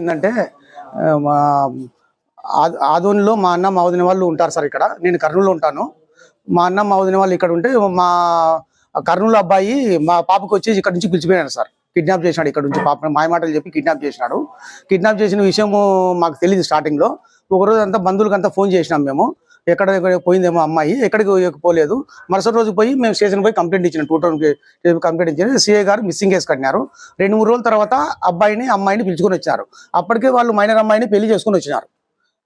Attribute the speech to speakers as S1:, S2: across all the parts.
S1: ఏంటంటే మా ఆదోనిలో మా అన్న మా వదిన వాళ్ళు ఉంటారు సార్ ఇక్కడ. నేను కర్నూలు ఉంటాను. మా అన్న మా వదిన వాళ్ళు ఇక్కడ ఉంటే మా కర్నూలు అబ్బాయి మా పాపకు వచ్చి ఇక్కడ నుంచి పిలిచిపోయాడు సార్. కిడ్నాప్ చేసినాడు ఇక్కడ నుంచి పాప మాయమాటలు చెప్పి కిడ్నాప్ చేసినాడు. కిడ్నాప్ చేసిన విషయము మాకు తెలియదు స్టార్టింగ్లో. ఒకరోజు అంతా బంధువులకి అంతా ఫోన్ చేసినాం మేము. ఎక్కడ పోయిందేమో అమ్మాయి ఎక్కడికి పోలేదు. మరుసటి రోజు పోయి మేము స్టేషన్ పోయి కంప్లైంట్ ఇచ్చిన టూ టౌన్కి కంప్లైంట్ ఇచ్చిన. సిఐ గారు మిస్సింగ్ కేసు కట్టినారు. రెండు మూడు రోజుల తర్వాత అబ్బాయిని అమ్మాయిని పిలుచుకొని వచ్చారు. అప్పటికే వాళ్ళు మైనర్ అమ్మాయిని పెళ్ళి చేసుకొని వచ్చినారు.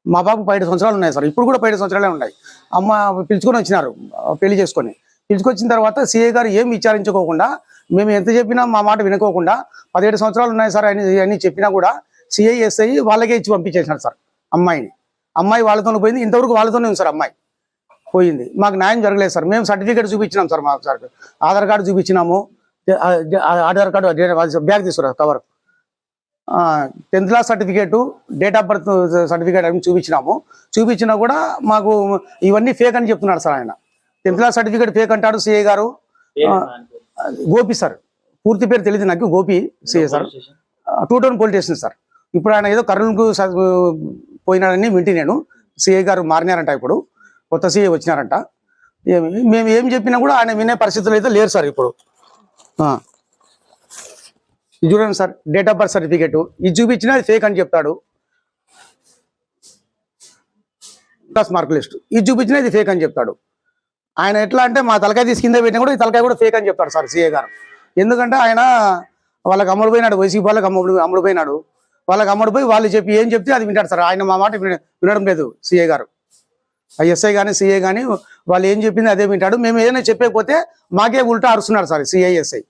S1: మా బాబు పైడు సంవత్సరాలు ఉన్నాయి సార్. ఇప్పుడు కూడా పైడు సంవత్సరాలే ఉన్నాయి. అమ్మ పిలుచుకొని వచ్చినారు పెళ్ళి చేసుకొని. పిలుచుకొచ్చిన తర్వాత సిఐ గారు ఏం విచారించుకోకుండా మేము ఎంత చెప్పినా మా మాట వినుకోకుండా పదిహేడు సంవత్సరాలు ఉన్నాయి సార్ అని అని చెప్పినా కూడా సిఐ ఎస్ఐ వాళ్ళకే ఇచ్చి పంపించేసినారు సార్ అమ్మాయిని. అమ్మాయి వాళ్ళతోనే పోయింది. ఇంతవరకు వాళ్ళతోనే ఉంది సార్ అమ్మాయి. పోయింది. మాకు న్యాయం జరగలేదు సార్. మేము సర్టిఫికేట్ చూపించినాం సార్ మా సార్. ఆధార్ కార్డు చూపించినాము. ఆధార్ కార్డు బ్యాగ్ తీసుకురా cover. Tenth class certificate date of birth certificate అని చూపించినాము. చూపించినా కూడా మాకు ఇవన్నీ ఫేక్ అని చెప్తున్నాడు సార్ ఆయన. టెన్త్ క్లాస్ సర్టిఫికేట్ ఫేక్ అంటాడు సిఏ గారు. గోపి సార్. పూర్తి పేరు తెలియదు నాకు Gopi CA sir. Two town police station sir. ఇప్పుడు ఆయన ఏదో కర్నూలుకు పోయినాడని వింటి నేను. సిఐ గారు మారినారంట ఇప్పుడు. కొత్త సిఐ వచ్చినారంట. మేము ఏం చెప్పినా కూడా ఆయన వినే పరిస్థితులు అయితే లేరు సార్ ఇప్పుడు. ఇది చూడండి sir date of birth certificate. ఇది చూపించినా అది ఫేక్ అని చెప్తాడు. Class mark list. ఇది చూపించినా ఇది ఫేక్ అని చెప్తాడు. ఆయన ఎట్లా అంటే మా తలకాయ తీసి కింద పెట్టినా కూడా ఈ తలకాయ కూడా ఫేక్ అని చెప్తాడు సార్ సిఏ గారు. ఎందుకంటే ఆయన వాళ్ళకి అమ్ముడు పోయినాడు వైసీపీ వాళ్ళకి అమ్ముడు అమ్ముడు పోయినాడు. వాళ్ళకి అమ్ముడు పోయి వాళ్ళు చెప్పి ఏం చెప్తే అది వింటాడు సార్. ఆయన మా మాట విన- వినడం లేదు సిఏ గారు. ఆ ఎస్ఐ కానీ సిఏ కానీ వాళ్ళు ఏం చెప్పింది అదే వింటాడు. మేము ఏదైనా చెప్పకపోతే మాకే ఉల్టా అరుస్తున్నారు సార్ సిఐ ఎస్ఐ.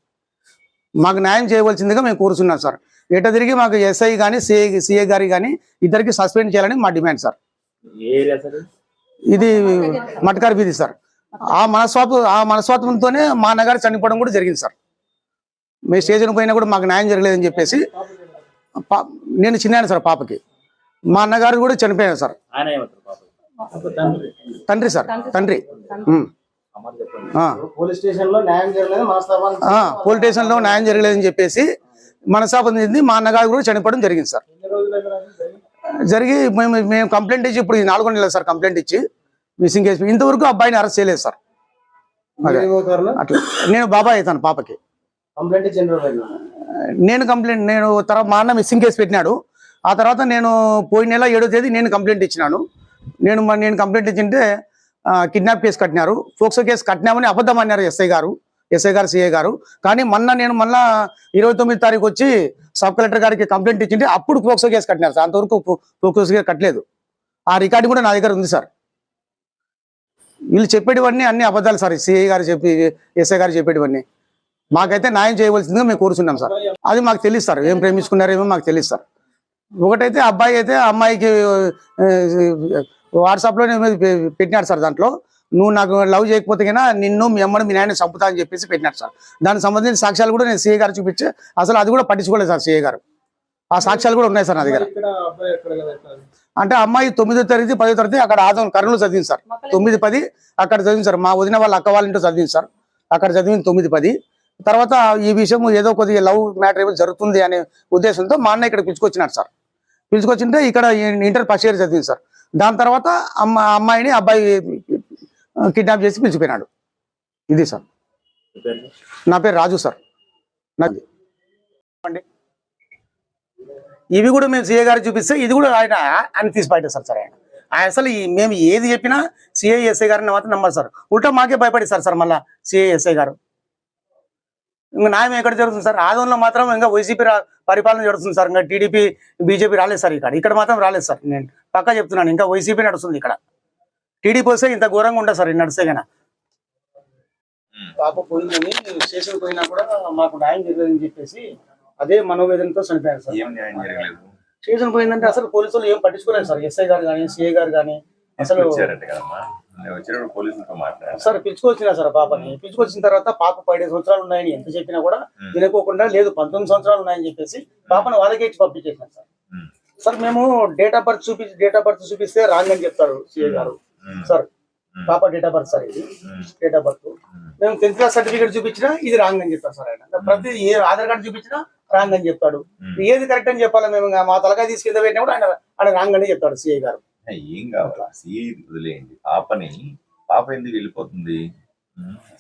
S1: మాకు న్యాయం చేయవలసిందిగా మేము కోరుతున్నాం సార్. ఎట తిరిగి మాకు ఎస్ఐ కానీ సిఐ సిఏ గారి కానీ ఇద్దరికి సస్పెండ్ చేయాలని మా డిమాండ్ సార్. ఇది? మటకారి వీధి సార్. ఆ మనస్వాప ఆ మనస్వాతంతోనే మా అన్నగారు చనిపోవడం కూడా జరిగింది సార్. మేము స్టేషన్ పోయినా కూడా మాకు న్యాయం జరగలేదని చెప్పేసి నేను చిన్నాను సార్ పాపకి. మా అన్నగారు కూడా చనిపోయారు సార్. తండ్రి. సార్ తండ్రి.
S2: పోలీస్ స్టేషన్లో న్యాయం జరగలేదు మనస్తాపానికి
S1: ఆ, పోలీస్ స్టేషన్లో న్యాయం జరగలేదని చెప్పేసి మనస్తాపం చెంది మా అన్నగారు కూడా చనిపోవడం జరిగింది సార్. జరిగి మేము మేము కంప్లైంట్ ఇచ్చి ఇప్పుడు నాలుగో నెలలు సార్ కంప్లైంట్ ఇచ్చి మిస్సింగ్ కేసు ఇంతవరకు అబ్బాయిని అరెస్ట్ చేయలేదు సార్. అట్లా. నేను బాబాయ్ అవుతాను పాపకి.
S2: కంప్లైంట్ ఇచ్చిన రోజు
S1: నేను కంప్లైంట్ నేను తర్వాత మా అన్న మిస్సింగ్ కేసు పెట్టినాడు. ఆ తర్వాత నేను పోయిన నెల ఏడో తేదీ నేను కంప్లైంట్ ఇచ్చినాను. నేను మ- నేను కంప్లైంట్ ఇచ్చింటే కిడ్నాప్ కేసు కట్టినారు. ఫోక్సో కేసు కట్టినామని అబద్ధం అన్నారు ఎస్ఐ గారు ఎస్ఐ గారు సిఐ గారు. కానీ మొన్న నేను మళ్ళా ఇరవై తొమ్మిది తారీఖు వచ్చి సబ్ కలెక్టర్ గారికి కంప్లైంట్ ఇచ్చింటే అప్పుడు ఫోక్సో కేసు కట్టినారు సార్. అంతవరకు ఫోక్సో కేసు కట్టలేదు. ఆ రికార్డు కూడా నా దగ్గర ఉంది సార్. వీళ్ళు చెప్పేటివన్నీ అన్ని అబద్ధాలు సార్. సిఐ గారు చెప్పి ఎస్ఐ గారు చెప్పేటివన్నీ. మాకైతే న్యాయం చేయవలసిందిగా మేము కోరుచున్నాం సార్. అది మాకు తెలియదు సార్. ఏం ప్రేమించుకున్నారేమో మాకు తెలియదు సార్. ఒకటైతే అబ్బాయి అయితే అమ్మాయికి వాట్సాప్లో పెట్టినాడు సార్ దాంట్లో. నువ్వు నాకు లవ్ చేయకపోతే కన్నా నిన్ను మీ అమ్మను మీ నాయన చంపుతా అని చెప్పేసి పెట్టినాడు సార్. దానికి సంబంధించిన సాక్ష్యాలు కూడా నేను సీఏ గారు చూపించి అసలు అది కూడా పట్టించుకోలేదు సార్ సీఏ గారు. ఆ సాక్ష్యాలు కూడా ఉన్నాయి సార్ నా దగ్గర. అంటే అమ్మాయి తొమ్మిదో తరగతి పదో తరగతి అక్కడ ఆదం కర్నూలు చదివింది సార్. తొమ్మిది పది అక్కడ చదివింది సార్. మా వదిన వాళ్ళ అక్క వాళ్ళ ఇంట్లో చదివింది సార్. అక్కడ చదివింది తొమ్మిది పది. తర్వాత ఈ విషయం ఏదో కొద్దిగా లవ్ మ్యాటర్ ఏమో జరుగుతుంది అనే ఉద్దేశంతో మా అన్న ఇక్కడ పిలుచుకొచ్చినాడు సార్. పిలుచుకొచ్చింటే ఇక్కడ ఇంటర్ ఫస్ట్ ఇయర్ చదివింది సార్. దాని తర్వాత అమ్మ అమ్మాయిని అబ్బాయి కిడ్నాప్ చేసి పిలిచిపోయినాడు. ఇది సార్. నా పేరు రాజు సార్. నాది. చెప్పండి. ఇవి కూడా మేము సీఏ గారు చూపిస్తే ఇది కూడా ఆయన ఆయన తీసి బయట సార్ సార్ ఆయన. ఆయన అసలు మేము ఏది చెప్పినా సిఐఎస్ఐ గారిని మాత్రం నమ్మరు సార్. ఉల్టా మాకే భయపడి సార్ సార్ మళ్ళీ ఎస్ఐ గారు. ఇంకా న్యాయం ఎక్కడ జరుగుతుంది సార్? ఆదంలో మాత్రం ఇంకా వైసీపీ పరిపాలన జరుగుతుంది సార్. ఇంకా టీడీపీ బీజేపీ రాలేదు సార్ ఇక్కడ. ఇక్కడ మాత్రం రాలేదు సార్. నేను పక్కా చెప్తున్నాను. ఇంకా వైసీపీ నడుస్తుంది ఇక్కడ. టీడీపీ వస్తే ఇంత ఘోరంగా ఉంటుంది సార్. నడిస్తే గన పాప పోయిందని స్టేషన్ పోయినా కూడా మాకు న్యాయం జరగదని చెప్పేసి అదే మనోవేదనతో చనిపోయారు సార్.
S3: ఏం న్యాయం జరగలేదు.
S1: స్టేషన్ పోయిందంటే అసలు పోలీసులు ఏం పట్టించుకోలేదు సార్. ఎస్ఐ గారు కానీ సిఐ గారు కానీ అసలు
S3: వచ్చినప్పుడు పోలీసులతో మాట్లాడాను
S1: సార్ పిలుచుకొచ్చినా సార్ పాపని. పిలుచుకొచ్చిన తర్వాత పాప పదిహేను సంవత్సరాలు ఉన్నాయని ఎంత చెప్పినా కూడా. వినుకోకుండా లేదు పంతొమ్మిది సంవత్సరాలు ఉన్నాయని చెప్పేసి పాపను వాళ్ళకే ఇచ్చి పంపించేసినాం సార్ సార్ మేము డేట్ ఆఫ్ బర్త్ చూపించి డేట్ ఆఫ్ బర్త్ చూపిస్తే రాంగ్ అని చెప్తారు సిఐ గారు. సార్ పాప డేట్ ఆఫ్ బర్త్ సార్ ఇది. Date of birth. మేము. టెన్త్ క్లాస్ సర్టిఫికేట్ చూపించినా ఇది రాంగ్ అని చెప్తారు సార్ ఆయన. ప్రతి ఏ ఆధార్ కార్డు చూపించినా రాంగ్ అని చెప్తాడు. ఏది కరెక్ట్ అని చెప్పాలి మేము? మా తలకాయ తీసుకెళ్ళి పెట్టినప్పుడు ఆయన ఆయన రాంగ్ అని చెప్తాడు సిఐ గారు.
S3: ఏం కావాలా సీ వదిలేయండి. పాపని పాప ఎందుకు వెళ్ళిపోతుంది?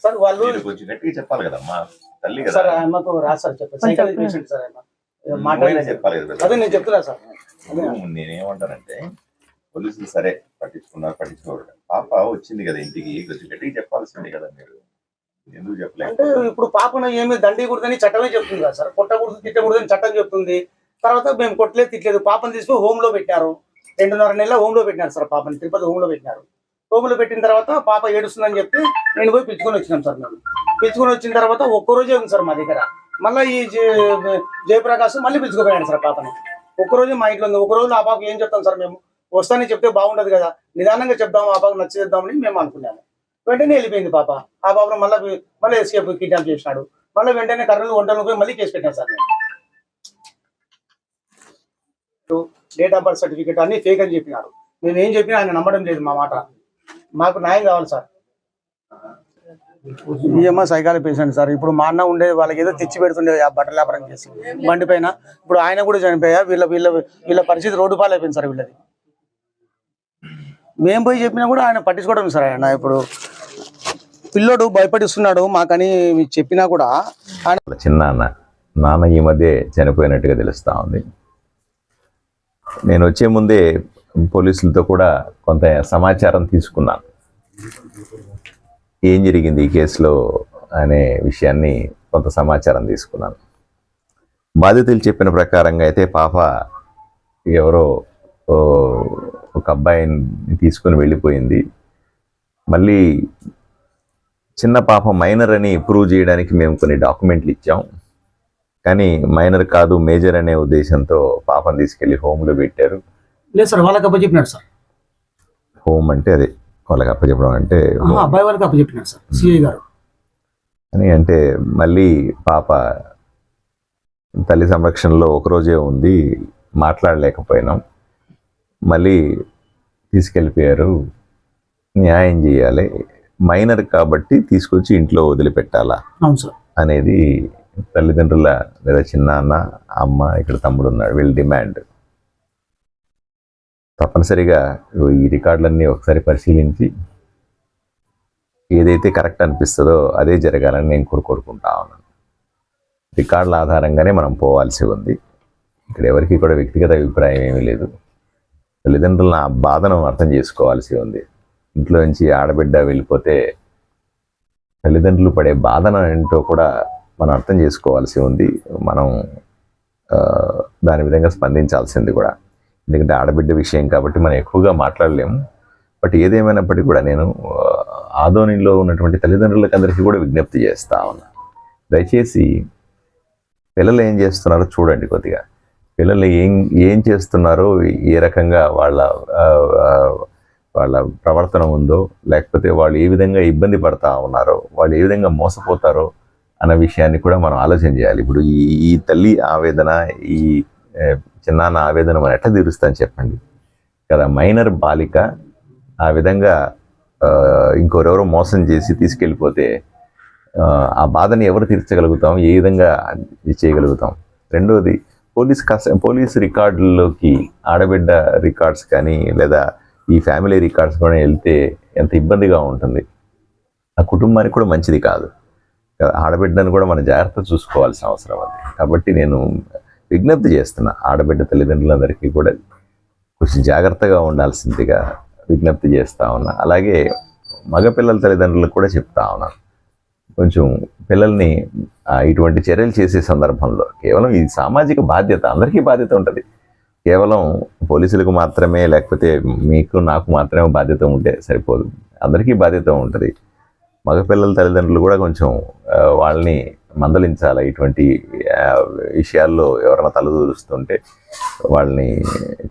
S1: సార్ వాళ్ళు
S3: కొంచెం గట్టిగా చెప్పాలి కదమ్మా. తల్లి కదా.
S1: సార్ ఆయమ్మకు రాదు సార్ చెప్పారు సైకాలజీ పేషెంట్ సార్ ఆయన
S3: నువ్వైనా
S1: మాట్లాడలేదు.
S3: చెప్పాలి కదా
S1: అదే నేను చెప్తున్నా సార్.
S3: నేనేమంటానంటే పోలీసులు సరే పట్టించుకున్నారు పట్టించుకోరు. పాప వచ్చింది కదా ఇంటికి కొంచెం గట్టిగా చెప్పాల్సిందే కదా మీరు. ఎందుకు చెప్పలేదు
S1: అంటే ఇప్పుడు పాపను ఏమి దండీకూడదని చట్టమే చెప్తుంది కదా సార్. కొట్టకూడదు తిట్టకూడదని చట్టం చెప్తుంది. తర్వాత మేము కొట్టలేదు తిట్టలేదు. పాపను తీసుకుని హోమ్లో పెట్టారు. రెండున్నర నెలల హోమ్లో పెట్టినారు సార్ పాపని తిరుపతి హోమ్లో పెట్టినారు. హోమ్లో పెట్టిన తర్వాత పాప ఏడుస్తుందని చెప్పి నేను పోయి పిలుచుకొని వచ్చినాం సార్ మేము. పిలుచుకొని వచ్చిన తర్వాత ఒక్క రోజే ఉంది సార్ మా దగ్గర. మళ్ళీ ఈ జయప్రకాష్ మళ్ళీ పిలుచుకుపోయాడు సార్ పాపని. ఒక్కరోజే మా ఇంట్లో ఉంది. ఒక రోజు ఆ పాపకి ఏం చెప్తాం సార్ మేము? వస్తానని చెప్తే బాగుండదు కదా. నిదానంగా చెప్దాం ఆ పాపకు నచ్చేద్దామని మేము అనుకున్నాము. వెంటనే వెళ్ళిపోయింది పాప. ఆ పాపను మళ్ళీ మళ్ళీ ఎస్కేప్ కిడ్నాప్ చేసినాడు. మళ్ళీ వెంటనే కర్రలు వంటలు పోయి మళ్ళీ కేసు పెట్టాను sir date of birth certificate అన్ని ఫేక్ అని చెప్పినారు. మేము ఏం చెప్పినా ఆయన నమ్మడం లేదు మా మాట. మాకు న్యాయం కావాలి sir. EMI psychology patient sir. ఇప్పుడు మా అన్న ఉండే వాళ్ళకి ఏదో తెచ్చి పెడుతుండే ఆ బట్టల వ్యాపారం చేసి. బండి పైన ఇప్పుడు ఆయన కూడా చనిపోయా వీళ్ళ వీళ్ళ వీళ్ళ పరిస్థితి రోడ్డు పాలైపోయింది సార్ వీళ్ళది. మేము పోయి చెప్పినా కూడా ఆయన పట్టించుకోవడం సార్ ఆయన ఇప్పుడు. పిల్లోడు భయపడిస్తున్నాడు మాకని చెప్పినా కూడా. ఆయన
S3: చిన్న అన్న నాన్న ఈ మధ్య చనిపోయినట్టుగా తెలుస్తా ఉంది. నేను వచ్చే ముందే పోలీసులతో కూడా కొంత సమాచారం తీసుకున్నాను. ఏం జరిగింది ఈ కేసులో అనే విషయాన్ని కొంత సమాచారం తీసుకున్నాను. బాధితులు చెప్పిన ప్రకారంగా అయితే పాప ఎవరో ఒక అబ్బాయిని తీసుకుని వెళ్ళిపోయింది. మళ్ళీ చిన్న పాప మైనర్ అని ప్రూవ్ చేయడానికి మేము కొన్ని డాక్యుమెంట్లు ఇచ్చాం. కానీ మైనర్ కాదు మేజర్ అనే ఉద్దేశంతో పాపను తీసుకెళ్ళి హోమ్లో పెట్టారు.
S1: లేదు సార్ వాళ్ళకి అప్పచెప్పినాడు సార్.
S3: హోమ్ అంటే అదే వాళ్ళకి అప్పచెప్పడం అంటే.
S1: అబ్బాయి వాళ్ళకి అప్పచెప్పినాడు సార్ సిఐ గారు.
S3: అని అంటే మళ్ళీ పాప తల్లి సంరక్షణలో ఒకరోజే ఉంది మాట్లాడలేకపోయినాం. మళ్ళీ తీసుకెళ్ళిపోయారు న్యాయం చేయాలి. మైనర్ కాబట్టి తీసుకొచ్చి ఇంట్లో వదిలిపెట్టాలా అనేది తల్లిదండ్రుల లేదా చిన్న అన్న అమ్మ ఇక్కడ తమ్ముడు ఉన్నాడు వీళ్ళ డిమాండ్ తప్పనిసరిగా ఈ రికార్డులన్నీ ఒకసారి పరిశీలించి ఏదైతే కరెక్ట్ అనిపిస్తుందో అదే జరగాలని నేను కోరుకోరుకుంటా ఉన్నాను. రికార్డుల ఆధారంగానే మనం పోవాల్సి ఉంది. ఇక్కడ ఎవరికి కూడా వ్యక్తిగత అభిప్రాయం ఏమీ లేదు. తల్లిదండ్రుల నా బాధను అర్థం చేసుకోవాల్సి ఉంది. ఇంట్లో నుంచి ఆడబిడ్డ వెళ్ళిపోతే తల్లిదండ్రులు పడే బాధన ఏంటో కూడా మనం అర్థం చేసుకోవాల్సి ఉంది. మనం దాని విధంగా స్పందించాల్సింది కూడా. ఎందుకంటే ఆడబిడ్డ విషయం కాబట్టి మనం ఎక్కువగా మాట్లాడలేము. బట్ ఏదేమైనప్పటికీ కూడా నేను ఆధోనిలో ఆదోనిలో ఉన్నటువంటి తల్లిదండ్రులకు అందరికీ కూడా విజ్ఞప్తి చేస్తా ఉన్నా. దయచేసి పిల్లలు ఏం చేస్తున్నారో చూడండి కొద్దిగా. పిల్లలు ఏం ఏం చేస్తున్నారో ఏ రకంగా వాళ్ళ వాళ్ళ ప్రవర్తన ఉందో లేకపోతే వాళ్ళు ఏ విధంగా ఇబ్బంది పడతా ఉన్నారో వాళ్ళు ఏ విధంగా మోసపోతారో అన్న విషయాన్ని కూడా మనం ఆలోచన చేయాలి. ఇప్పుడు ఈ ఈ తల్లి ఆవేదన ఈ చిన్నాన్న ఆవేదన మనం ఎట్లా తీరుస్తాం చెప్పండి? కదా మైనర్ బాలిక ఆ విధంగా ఇంకోరెవరో మోసం చేసి తీసుకెళ్ళిపోతే ఆ, బాధని ఎవరు తీర్చగలుగుతాం? ఏ విధంగా ఇది చేయగలుగుతాం? రెండవది పోలీస్ కస్ పోలీస్ రికార్డుల్లోకి ఆడబిడ్డ రికార్డ్స్ కానీ లేదా ఈ ఫ్యామిలీ రికార్డ్స్ కూడా వెళ్తే ఎంత ఇబ్బందిగా ఉంటుంది. ఆ కుటుంబానికి కూడా మంచిది కాదు. ఆడబిడ్డను కూడా మనం జాగ్రత్త చూసుకోవాల్సిన అవసరం అది. కాబట్టి నేను విజ్ఞప్తి చేస్తున్నా ఆడబిడ్డ తల్లిదండ్రులందరికీ కూడా కొంచెం జాగ్రత్తగా ఉండాల్సిందిగా విజ్ఞప్తి చేస్తూ ఉన్నా. అలాగే మగపిల్లల తల్లిదండ్రులకు కూడా చెప్తా ఉన్నాను కొంచెం పిల్లల్ని ఇటువంటి చర్యలు చేసే సందర్భంలో కేవలం ఇది సామాజిక బాధ్యత అందరికీ బాధ్యత ఉంటుంది. కేవలం పోలీసులకు మాత్రమే లేకపోతే మీకు నాకు మాత్రమే బాధ్యత ఉంటే సరిపోదు. అందరికీ బాధ్యత ఉంటుంది. మగపిల్లల తల్లిదండ్రులు కూడా కొంచెం వాళ్ళని మందలించాలి. ఇటువంటి విషయాల్లో ఎవరైనా తలదూరుస్తుంటే వాళ్ళని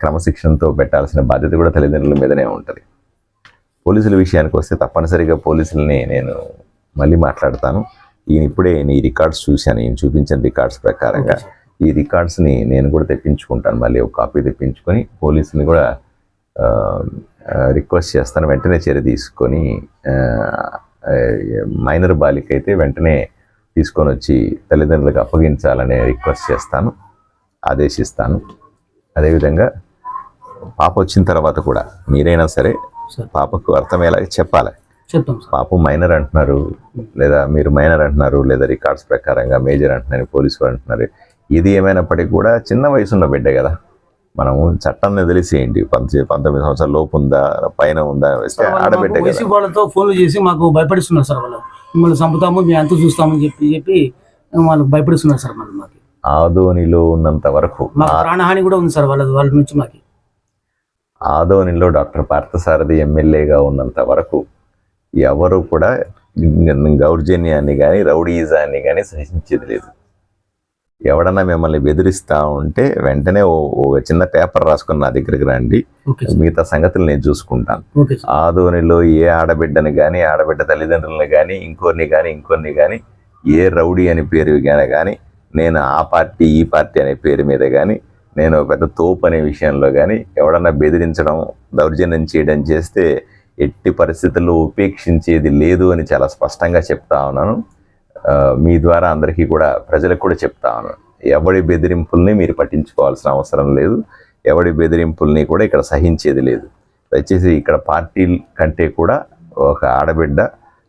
S3: క్రమశిక్షణతో పెట్టాల్సిన బాధ్యత కూడా తల్లిదండ్రుల మీదనే ఉంటుంది. పోలీసుల విషయానికి వస్తే తప్పనిసరిగా పోలీసుల్ని నేను మళ్ళీ మాట్లాడతాను. ఈయన ఇప్పుడే నీ రికార్డ్స్ చూశాను. ఈయన చూపించిన రికార్డ్స్ ప్రకారంగా ఈ రికార్డ్స్ని నేను కూడా తెప్పించుకుంటాను. మళ్ళీ ఒక కాపీ తెప్పించుకొని పోలీసుని కూడా రిక్వెస్ట్ చేస్తాను. వెంటనే చర్య తీసుకొని మైనర్ బాలిక అయితే వెంటనే తీసుకొని వచ్చి తల్లిదండ్రులకు అప్పగించాలనే రిక్వెస్ట్ చేస్తాను ఆదేశిస్తాను. అదేవిధంగా పాప వచ్చిన తర్వాత కూడా మీరైనా సరే. పాపకు అర్థమయ్యేలాగా చెప్పాలి. పాపం మైనర్ అంటున్నారు లేదా మీరు మైనర్ అంటున్నారు లేదా రికార్డ్స్ ప్రకారంగా మేజర్ అంటున్నారు పోలీసు అంటున్నారు. ఇది ఏమైనప్పటికీ కూడా చిన్న వయసున్న బిడ్డ కదా. మనము చట్టాన్ని వదిలేసేయండి. పంత పంతొమ్మిది సంవత్సరాల లోపు ఉందా పైన ఉందా వేస్తే
S4: వైసీపీ వాళ్ళతో ఫోన్లు చేసి మాకు భయపడిస్తున్నారు సార్ వాళ్ళు. మిమ్మల్ని చంపుతాము మీ అంత చూస్తామని చెప్పి చెప్పి వాళ్ళు భయపడిస్తున్నారు సార్ మళ్ళీ మాకు.
S3: ఆదోనిలో ఉన్నంత వరకు
S4: ప్రాణహాని కూడా ఉంది సార్ వాళ్ళ వాళ్ళ నుంచి మాకు.
S3: ఆదోనిలో డాక్టర్ పార్థసారథి ఎమ్మెల్యేగా ఉన్నంత వరకు ఎవరు కూడా దౌర్జన్యాన్ని కానీ రౌడీయిజాన్ని కానీ సహించేది లేదు. ఎవడన్నా మిమ్మల్ని బెదిరిస్తా ఉంటే వెంటనే ఓ- ఒక చిన్న పేపర్ రాసుకుని నా దగ్గరికి రండి. మిగతా సంగతులు నేను చూసుకుంటాను. ఆదోనిలో ఏ ఆడబిడ్డని కానీ ఆడబిడ్డ తల్లిదండ్రులని కానీ ఇంకొన్ని కానీ ఇంకొన్ని కానీ ఏ రౌడీ అని పేరు కానీ నేను ఆ పార్టీ ఈ పార్టీ అనే పేరు మీద కానీ నేను పెద్ద తోపు అనే విషయంలో కానీ ఎవడన్నా బెదిరించడం దౌర్జన్యం చేయడం చేస్తే ఎట్టి పరిస్థితుల్లో ఉపేక్షించేది లేదు అని చాలా స్పష్టంగా చెప్తా ఉన్నాను. మీ ద్వారా అందరికీ కూడా ప్రజలకు కూడా చెప్తాను. ఎవడి బెదిరింపుల్ని మీరు పట్టించుకోవాల్సిన అవసరం లేదు. ఎవడి బెదిరింపుల్ని కూడా ఇక్కడ సహించేది లేదు. దయచేసి ఇక్కడ పార్టీ కంటే కూడా ఒక ఆడబిడ్డ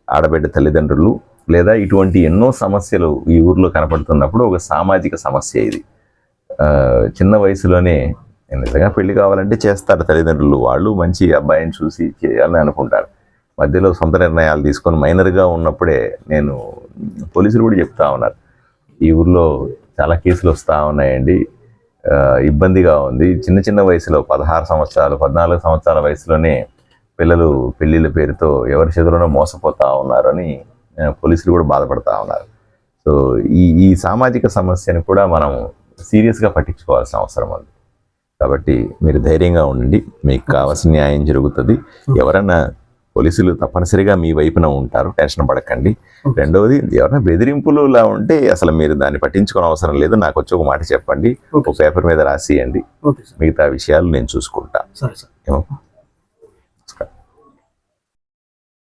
S3: ఆడబిడ్డ తల్లిదండ్రులు లేదా ఇటువంటి ఎన్నో సమస్యలు ఈ ఊర్లో కనపడుతున్నప్పుడు ఒక సామాజిక సమస్య ఇది. చిన్న వయసులోనే నిజంగా పెళ్ళి కావాలంటే చేస్తారు తల్లిదండ్రులు. వాళ్ళు మంచి అబ్బాయిని చూసి చేయాలని అనుకుంటారు. మధ్యలో సొంత నిర్ణయాలు తీసుకొని మైనర్గా ఉన్నప్పుడే నేను పోలీసులు కూడా చెప్తా ఉన్నారు. ఈ ఊర్లో చాలా కేసులు వస్తూ ఉన్నాయండి. ఇబ్బందిగా ఉంది. చిన్న చిన్న వయసులో పదహారు సంవత్సరాలు పద్నాలుగు సంవత్సరాల వయసులోనే పిల్లలు పెళ్ళిళ్ళ పేరుతో ఎవరి చేతిలోనో మోసపోతూ ఉన్నారని పోలీసులు కూడా బాధపడతా ఉన్నారు. సో ఈ ఈ సామాజిక సమస్యను కూడా మనం సీరియస్గా పట్టించుకోవాల్సిన అవసరం ఉంది. కాబట్టి మీరు ధైర్యంగా ఉండండి. మీకు కావాల్సిన న్యాయం జరుగుతుంది. ఎవరన్నా పోలీసులు తప్పనిసరిగా మీ వైపున ఉంటారు. టెన్షన్ పడకండి. రెండవది ఎవరైనా బెదిరింపులు ఇలా ఉంటే అసలు మీరు దాన్ని పట్టించుకోని అవసరం లేదు. నాకు వచ్చి ఒక మాట చెప్పండి. ఒక పేపర్ మీద రాసియండి. మిగతా విషయాలు నేను చూసుకుంటా.
S4: సరే సార్.
S3: ఏమో.